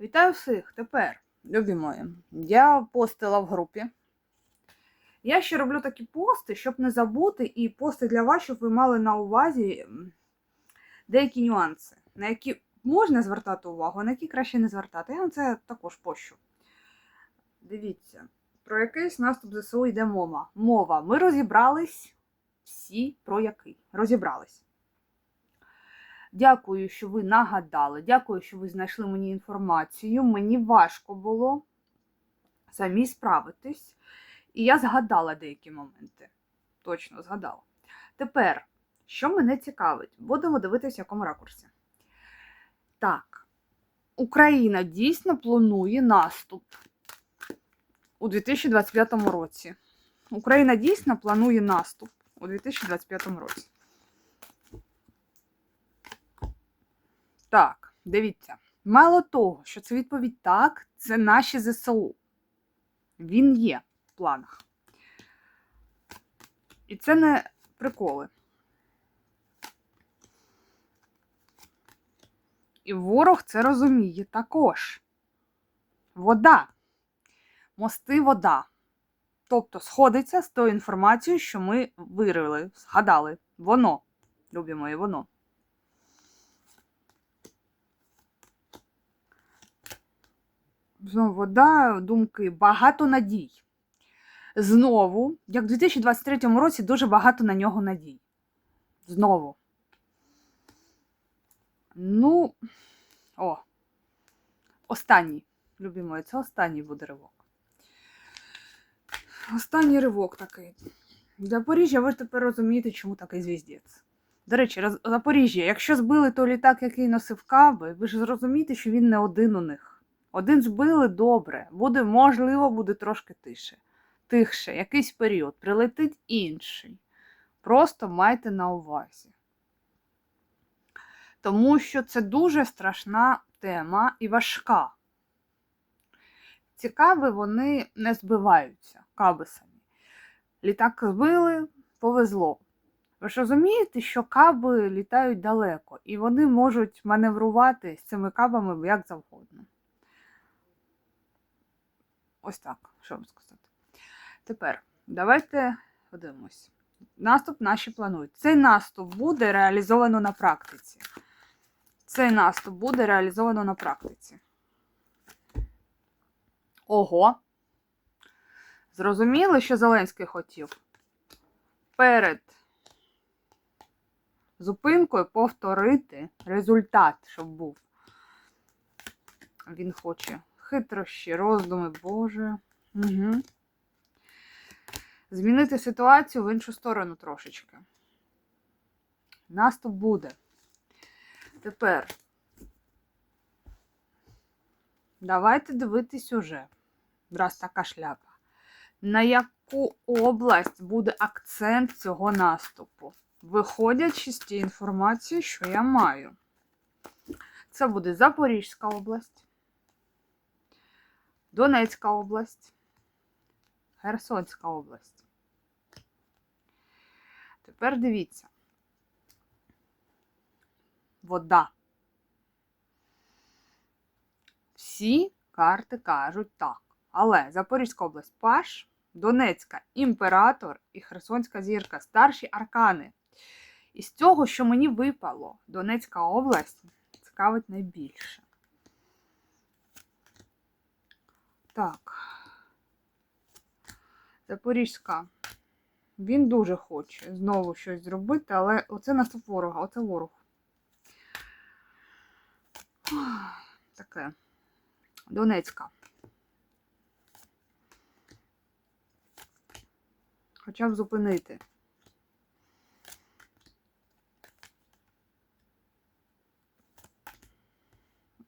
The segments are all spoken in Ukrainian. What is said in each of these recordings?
Вітаю всіх! Тепер, любі мої, я постила в групі. Я ще роблю такі пости, щоб не забути, і пости для вас, щоб ви мали на увазі деякі нюанси, на які можна звертати увагу, а на які краще не звертати. Я вам це також пощу. Дивіться, про якийсь наступ ЗСУ йде мова. Мова. Ми розібрались всі про який. Розібрались. Дякую, що ви нагадали. Дякую, що ви знайшли мені інформацію. Мені важко було самі справитись. І я згадала деякі моменти. Точно згадала. Тепер, що мене цікавить, будемо дивитися, в якому ракурсі. Так, Україна дійсно планує наступ у 2025 році. Україна дійсно планує наступ у 2025 році. Так, дивіться. Мало того, що це відповідь так, це наші ЗСУ. Він є в планах. І це не приколи. І ворог це розуміє також. Вода. Мости вода. Тобто сходиться з тою інформацією, що ми виявили, згадали. Воно. Любі мої, воно. Знову вода, думки, багато надій. Знову, як в 2023 році, дуже багато на нього надій. Знову. Ну, о, останній, любі мої, це останній буде ривок. Останній ривок такий. Запоріжжя, ви ж тепер розумієте, чому такий звіздець. До речі, Запоріжжя, якщо збили той літак, який носив каби, ви ж зрозумієте, що він не один у них. Один збили добре, буде, можливо, буде трошки тише. Тихше, якийсь період, прилетить інший. Просто майте на увазі. Тому що це дуже страшна тема і важка. Ці каби вони не збиваються, каби самі. Літак збили, повезло. Ви ж розумієте, що каби літають далеко, і вони можуть маневрувати з цими кабами як завгодно. Ось так, що вам сказати. Тепер давайте подивимось. Наступ наші планують. Цей наступ буде реалізовано на практиці. Цей наступ буде реалізовано на практиці. Ого. Зрозуміли, що Зеленський хотів? Перед зупинкою повторити результат, щоб був. Він хоче хитрощі, роздуми, Боже. Угу. Змінити ситуацію в іншу сторону трошечки. Наступ буде. Тепер давайте дивитись уже, раз така шляпа. На яку область буде акцент цього наступу? Виходячи з тієї інформації, що я маю. Це буде Запорізька область, Донецька область, Херсонська область. Тепер дивіться. Вода. Всі карти кажуть так. Але Запорізька область Паш, Донецька імператор і Херсонська зірка старші аркани. І з цього, що мені випало, Донецька область цікавить найбільше. Так. Запорізька. Він дуже хоче знову щось зробити, але оце наступ ворога, оце ворог. Таке. Донецька. Хоча б зупинити.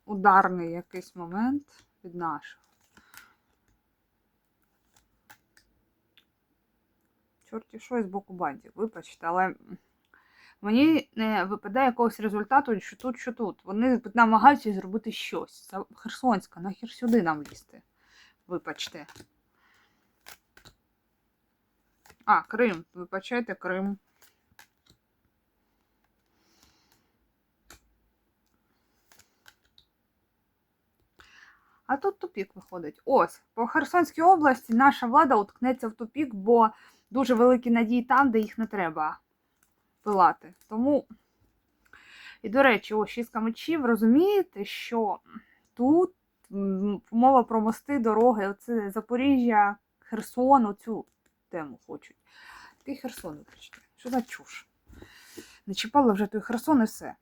Ударний якийсь момент від нашого. Чорті що з боку бандів, вибачте, але мені не випадає якогось результату, що тут, що тут. Вони намагаються зробити щось. Це Херсонська, нахер сюди нам лізти. Вибачте. А, Крим. Вибачайте, Крим. А тут тупік виходить. Ось, по Херсонській області наша влада уткнеться в тупік, бо дуже великі надії там, де їх не треба пилати. Тому, і до речі, ось шістка мечів, розумієте, що тут мова про мости, дороги, оце Запоріжжя, Херсон, оцю тему хочуть. Який Херсон, вибачте? Що за чуш? Не чіпали вже той Херсон і все.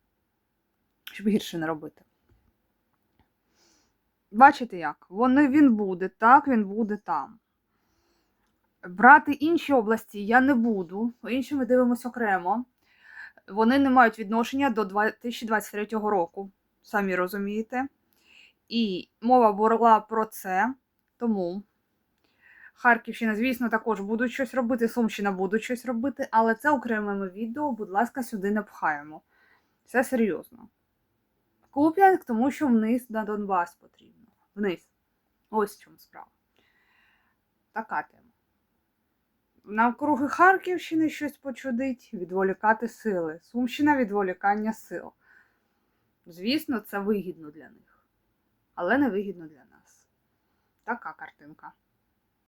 Щоб гірше не робити. Бачите як? Вони, він буде, так, він буде там. Брати інші області я не буду. Інші ми дивимося окремо. Вони не мають відношення до 2023 року, самі розумієте. І мова була про це. Тому Харківщина, звісно, також будуть щось робити, Сумщина будуть щось робити, але це окремими відео, будь ласка, сюди не пхаємо. Це серйозно. Куп'янськ, тому що вниз на Донбас потрібно. Вниз. Ось в чому справа. Така тема. Навкруги Харківщини щось почудить, відволікати сили. Сумщина відволікання сил. Звісно, це вигідно для них, але не вигідно для нас. Така картинка.